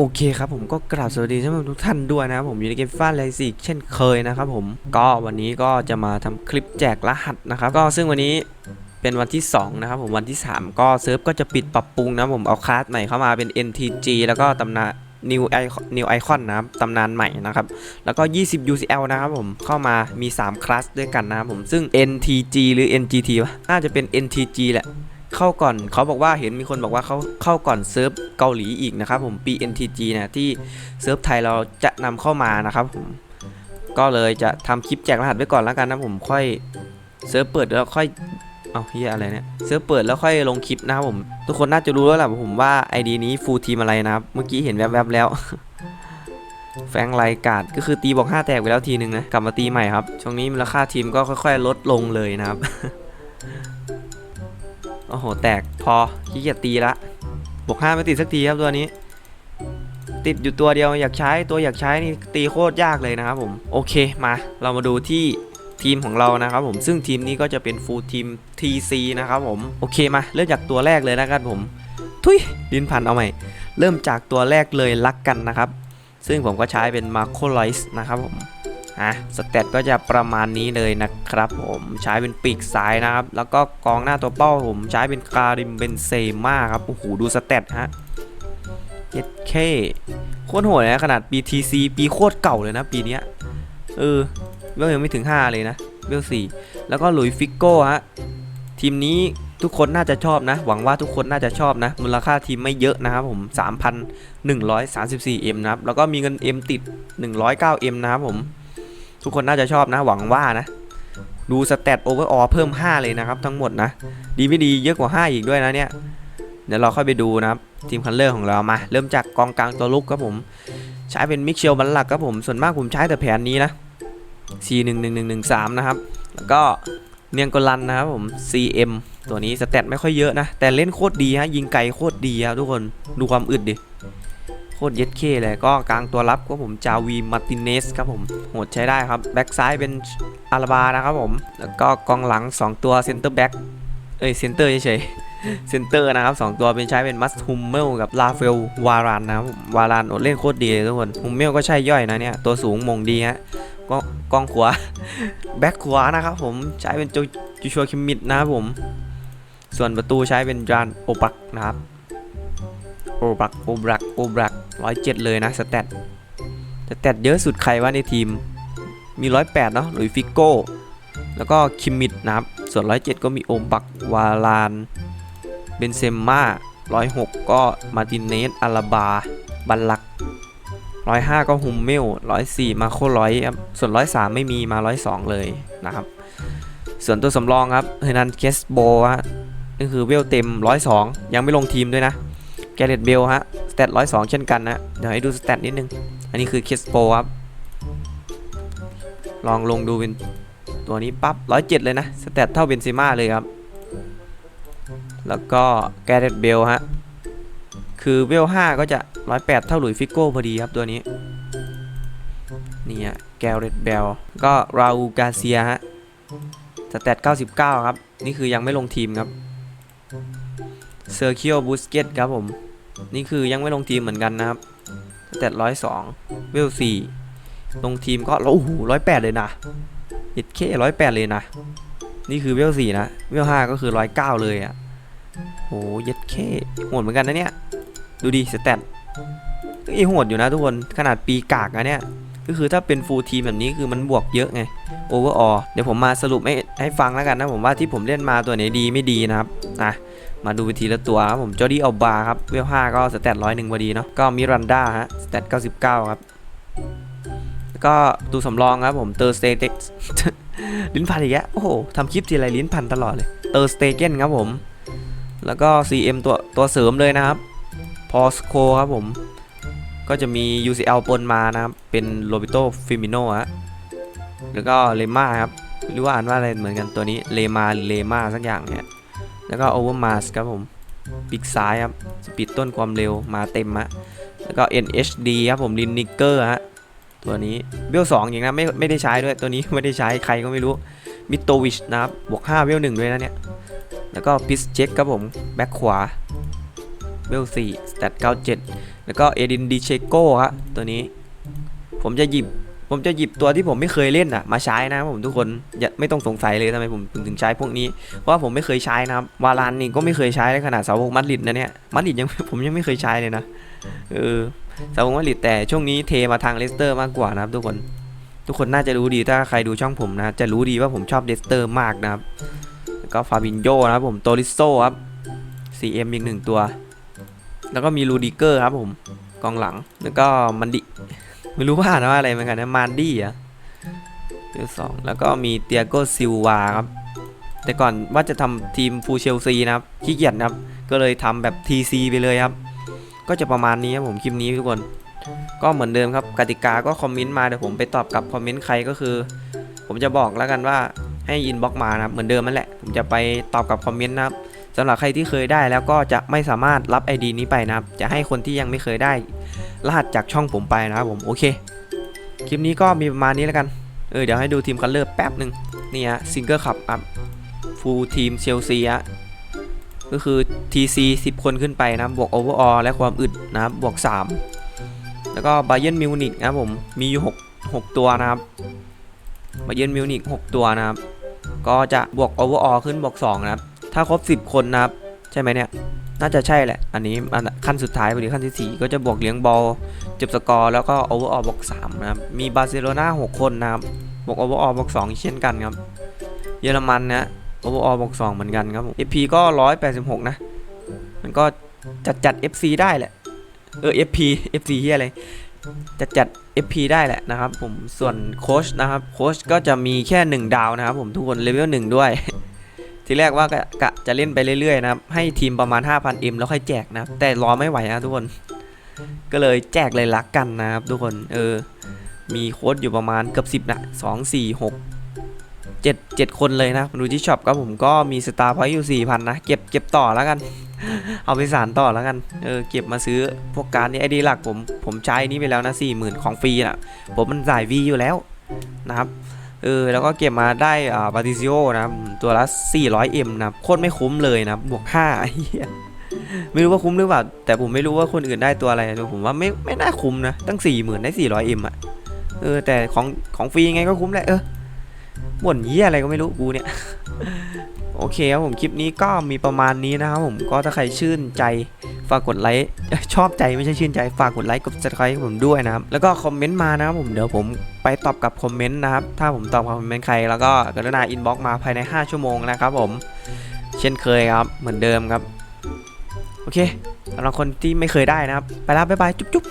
โอเคครับผมก็กราบสวัสดีท่านผู้ชมทุกท่านด้วยนะครับผมอยู่ในเกมฟ้าแรซีเช่นเคยนะครับผมก็วันนี้ก็จะมาทำคลิปแจกรหัสนะครับก็ซึ่งวันนี้เป็นวันที่ 2 นะครับผมวันที่ 3 ก็เซิร์ฟก็จะปิดปรับปรุงนะผมเอาคลาสใหม่เข้ามาเป็น NTG แล้วก็ตำนาน New Icon New Icon นะครับตำนานใหม่นะครับ แล้วก็ 20 UCL นะครับผมเข้ามามี 3 คลาสด้วยกันนะครับผมซึ่ง NTG หรือ NGT วะน่าจะเป็น NTG แหละ เข้าก่อนเขาบอกว่าเห็นมีคนบอกว่าเขาเข้าก่อนเซิร์ฟเกาหลีอีกนะครับผมปี NTG นี่ยที่เซิร์ฟไทยเราจะนำเข้ามานะครับผมก็เลยจะทำคลิปแจกรหัสไว้ก่อนแล้วกันนะผมค่อยเซิร์ฟเปิดแล้วค่อยเอาเฮียอะไรเนี่ยเซิร์ฟเปิดแล้วค่อยลงคลิปนะครับผม ทุกคนน่าจะรู้แล้วแหละผมว่า ID นี้ฟูลทีมอะไรนะครับเมื่อกี้เห็นแวบๆแล้ว แฟรงไลการ์ดก็คือตีบอก 5 แตกไปแล้วทีนึงนะกลับมาตีใหม่ครับช่วงนี้มูลค่าทีมก็ค่อย ๆ ลดลงเลยนะครับ โอ้โห แตกพอขี้เกียจตีละบวกห้าไม่ติดสักทีครับตัวนี้ ติดอยู่ตัวเดียวอยากใช้ตัวอยากใช้นี่ตีโคตรยากเลยนะครับผมโอเคมาเรามาดูที่ทีมของเรานะครับผมซึ่งทีมนี้ก็จะเป็นฟูลทีม TC นะครับผมโอเคมาเริ่มจากตัวแรกเลยนะครับผม ทุยดินพันเอาใหม่ เริ่มจากตัวแรกเลยลักกันนะครับ ซึ่งผมก็ใช้เป็นมาโคไลส์นะครับผม อะสเตตก็จะประมาณนี้เลยนะครับผมใช้เป็นปีกซ้ายนะครับ แล้วก็กองหน้าตัวเป้าผมใช้เป็นคาริมเบนเซม่าครับโอ้โหดูสเตตฮะเย็ดเคโคตรโหดเลยนะขนาด BTC ปีโคตรเก่าเลยนะปีนี้เออเวลยังไม่ถึง 5 เลยนะเวล4แล้วก็หลุยฟิกโก้ฮะทีมนี้ทุกคนน่าจะชอบนะ หวังว่าทุกคนน่าจะชอบนะ มูลค่าทีมไม่เยอะนะครับผม 3,134M นะครับ แล้วก็มีเงิน M ติด 109M นะครับผม ทุกคนน่าจะชอบนะหวังว่านะ ดูสเตตโอเวอร์ออเพิ่ม 5 เลยนะครับ ทั้งหมดนะ ดีไม่ดีเยอะกว่า 5 อีกด้วยนะเนี่ยเดี๋ยวเราค่อยไปดูนะครับทีมคันเลอร์ของเรามา เริ่มจากกองกลางตัวลุกครับผม ใช้เป็นมิกเชลบันหลักครับผมส่วนมากผมใช้แต่แผนนี้นะ C11113 นะครับแล้วก็เนียงกลันนะครับผม CM ตัวนี้สเตตไม่ค่อยเยอะนะ แต่เล่นโคตรดีฮะยิงไกลโคตรดีครับทุกคนดูความอึดดิ โคตรเย็ดเคเลยก็กลางตัวรับก็ผมจาวีมาร์ตินเนสครับผมโหดใช้ได้ครับแบ็กซ้ายเป็นอาราบานะครับผม แล้วก็กองหลัง 2 ตัวเซนเตอร์แบ็กเอ้ยเซนเตอร์เฉยเซนเตอร์นะครับ2ตัวเป็นใช้เป็นมัสฮุมเมลกับลาเฟลวารานนะครับวารานโอเล่นโคตรดีเลยทุกคนฮุมเมลก็ใช่ย่อยนะเนี่ย ตัวสูงมงดีฮะก็กองขวาแบ็กขวานะครับผมใช้เป็นโจจูชัวคิมมิดนะครับผม ส่วนประตูใช้เป็นจานโอปักนะครับโอปักโอบักโอบัก ร้อยเจ็ดเลยนะสแตทสแตทเยอะสุดใครวะในทีมมีร้อยแปดเนาะหรือฟิโก้ แล้วก็คิมมิดนะครับ ส่วนร้อยเจ็ดก็มีโอปักวาลานเบนเซมม่าร้อยหกก็มาตินเนสอาราบา บัลลักร้อยห้าก็ฮุมเมลร้อยสี่มาโคร้อยครับส่วนร้อยสามไม่มีมาร้อยสองเลยนะครับ ส่วนตัวสำรองครับเฮนันเคสโบฮะก็คือเวลเต็ม102ยังไม่ลงทีมด้วยนะแกเรตเบลฮะ สเตต102เช่นกันนะ เดี๋ยวให้ดูสเตตนิดนึง อันนี้คือเคสโบครับ ลองลงดูเป็นตัวนี้ปั๊บ107เลยนะ สเตตเท่าเบนซิม่าเลยครับ แล้วก็แกเรตเบลฮะ คือเวล5ก็จะ108เท่าหลุยฟิโก้พอดีครับตัวนี้ นี่ฮะแกเรตเบล ก็ราอูกาเซียฮะสแตท99ครับ นี่คือยังไม่ลงทีมครับเซอร์เคิโอบูสเกตครับผม นี่คือยังไม่ลงทีมเหมือนกันนะครับสแตท102เวล4ลงทีมก็โอ้โห108เลยนะยิดเค108เลยนะ นี่คือเวล4นะ เวล5ก็คือ109เก้าเลยอะ่ะโหเย็ดเคโหดเหมือนกันนะเนี่ย ดูดิสแตทก็อีโหดอยู่นะทุกคน ขนาดปีกากนะเนี่ย ก็คือถ้าเป็นฟูลทีมแบบนี้คือมันบวกเยอะไงโอเวอร์ออเดี๋ยวผมมาสรุปให้ให้ฟังแล้วกันนะ ผมว่าที่ผมเล่นมาตัวไหนดีไม่ดีนะครับ นะ มาดูไปทีละตัวครับผมจอร์ดี้อัลบาครับเวล5ก็สแตทร้อยหนึ่งพอดีเนาะก็มิรันดาฮะสแตท99ครับแล้วก็ตูสำรองครับผมเตอร์สเตเลิ้นพันอีกแล้วโอ้โหทำคลิปทีไรลิ้นพันตลอดเลยเตอร์สเตเกนครับผม แล้วก็ CM ตัวตัวเสริมเลยนะครับพอสโคครับผมก็จะมี UCL ปนมานะครับ เป็นโรบิโตฟิมิโนฮะ แล้วก็เลม่าครับ หรือว่าอ่านว่าอะไรเหมือนกันตัวนี้ เลมาหรือเลม่าสักอย่างเนี่ย แล้วก็โอเวอร์มาสครับผมปีกซ้ายครับสปีดต้นความเร็วมาเต็มฮะแล้วก็ NHD ครับผมลินนิกเกอร์ฮะตัวนี้เวลสองอย่างนั้นไม่ไม่ได้ใช้ด้วยตัวนี้ไม่ได้ใช้ใครก็ไม่รู้มิโตวิชนะครับบวก5เวลหนึ่งด้วยนะเนี่ยแล้วก็พิสเจ็คครับผมแบ็คขวาเวลสี่สแตท97แล้วก็เอดินดิเชโก้ฮะตัวนี้ ผมจะหยิบ ผมจะหยิบตัวที่ผมไม่เคยเล่นอะมาใช้นะผมทุกคนอย่าไม่ต้องสงสัยเลยทำไมผมถึงใช้พวกนี้เพราะว่าผมไม่เคยใช้นะครับวาลานนี่ก็ไม่เคยใช้ในขนาดสาวกมัดลิดนะเนี่ยมัดลิดยังผมยังไม่เคยใช้เลยนะเออสาวกมัดลิดแต่ช่วงนี้เทมาทางเลสเตอร์มากกว่านะครับทุกคน ทุกคนน่าจะรู้ดีถ้าใครดูช่องผมนะ จะรู้ดีว่าผมชอบเลสเตอร์มากนะครับก็ฟาบินโยนะครับผมโตริโซครับ CM อีกหนึ่งตัว แล้วก็มีลูดิเกอร์ครับผมกองหลังแล้วก็มันดิ ไม่รู้ว่าอ่านว่าอะไรเหมือนกันนะมานดี้อะเดือสองแล้วก็มีเตียโกซิลวาครับ แต่ก่อนว่าจะทำทีมฟูเชลซีนะครับขี้เกียจนะครับ ก็เลยทำแบบ TC ไปเลยครับ ก็จะประมาณนี้ครับผมคลิปนี้ทุกคน ก็เหมือนเดิมครับกติกาก็คอมเมนต์มาเดี๋ยวผมไปตอบกับคอมเมนต์ใครก็คือ ผมจะบอกแล้วกันว่าให้อินบ็อกมานะครับเหมือนเดิมนั่นแหละ ผมจะไปตอบกับคอมเมนต์นะครับสำหรับใครที่เคยได้แล้วก็จะไม่สามารถรับ ID นี้ไปนะครับ จะให้คนที่ยังไม่เคยได้ รหัสจากช่องผมไปนะครับผมโอเคคลิปนี้ก็มีประมาณนี้แล้วกันเออเดี๋ยวให้ดูทีมคัลเลอร์แป๊บหนึ่งนี่ฮะซิงเกิลขับครับฟูลทีมเชลซีฮะก็คือ TC 10 คนขึ้นไปนะบวกโอเวอร์ออและความอึดนะครับบวก 3 แล้วก็บาเยนมิวนิกนะผมมีอยู่6 6ตัวนะครับบาเยนมิวนิก6ตัวนะครับก็จะบวกโอเวอร์ออขึ้นบวก2นะครับถ้าครบ 10 คนนะครับใช่ไหมเนี่ย น่าจะใช่แหละ อันนี้อันขั้นสุดท้ายพอดีขั้นที่ 4 ก็จะบวกเลี้ยงบอลจบสกอร์แล้วก็โอเวอร์ออลบวก3นะครับ มีบาร์เซโลนา6คนนะครับบวกโอเวอร์ออลบวก2เช่นกันครับ เยอรมันนะโอเวอร์ออลบวก2เหมือนกันครับผม FP ก็ 186 นะ มันก็จัดจัด FC ได้แหละ เออ FP FC ที่อะไร จัดจัด FP ได้แหละนะครับผม ส่วนโค้ชนะครับ โค้ชก็จะมีแค่ 1 ดาวนะครับผมทุกคนเลเวล1ด้วย ทีแรกว่ากะจะเล่นไปเรื่อยๆนะครับ ให้ทีมประมาณ 5,000M แล้วค่อยแจกนะแต่รอไม่ไหวนะทุกคน ก็เลยแจกเลยรักกันนะครับทุกคนเออ มีโค้ดอยู่ประมาณเกือบสิบนะสองสี่หกเจ็ดเจ็ดคนเลยนะดูที่ช็อปครับผมก็มีสตาร์พอยต์อยู่สี่พันนะ เก็บเก็บต่อแล้วกัน เอาไปสารต่อแล้วกันเออเก็บมาซื้อพวกการนี้ไอดีหลักผมผมใช้นี้ไปแล้วนะสี่หมื่นของฟรีนะผมมันสายวีอยู่แล้วนะครับ เออแล้วก็เก็บมาได้อ่าบาติซิโอนะตัวละ 400M นะโคตรไม่คุ้มเลยนะบวก5ไอ้เหี้ยไม่รู้ว่าคุ้มหรือเปล่า แต่ผมไม่รู้ว่าคนอื่นได้ตัวอะไรแต่ผมว่าไม่ไม่น่าคุ้มนะ ตั้ง 4 0,000 ได้ 400M อะเออแต่ของของฟรียังไงก็คุ้มแหละเออ บ่นเยี่ยอะไรก็ไม่รู้กูเนี่ย โอเคครับผมคลิปนี้ก็มีประมาณนี้นะครับผมก็ถ้าใครชื่นใจฝากกดไลค์ชอบใจไม่ใช่ชื่นใจฝากกดไลค์กด subscribe ให้ผมด้วยนะครับแล้วก็คอมเมนต์มานะครับผมเดี๋ยวผมไปตอบกับคอมเมนต์นะครับถ้าผมตอบคอมเมนต์ใครแล้วก็กรุณาอินบ็อกมาภายใน 5 ชั่วโมงนะครับผมเช่นเคยครับเหมือนเดิมครับ โอเคสำหรับคนที่ไม่เคยได้นะครับ ไปแล้วบ๊ายบายจุ๊บจุ๊บ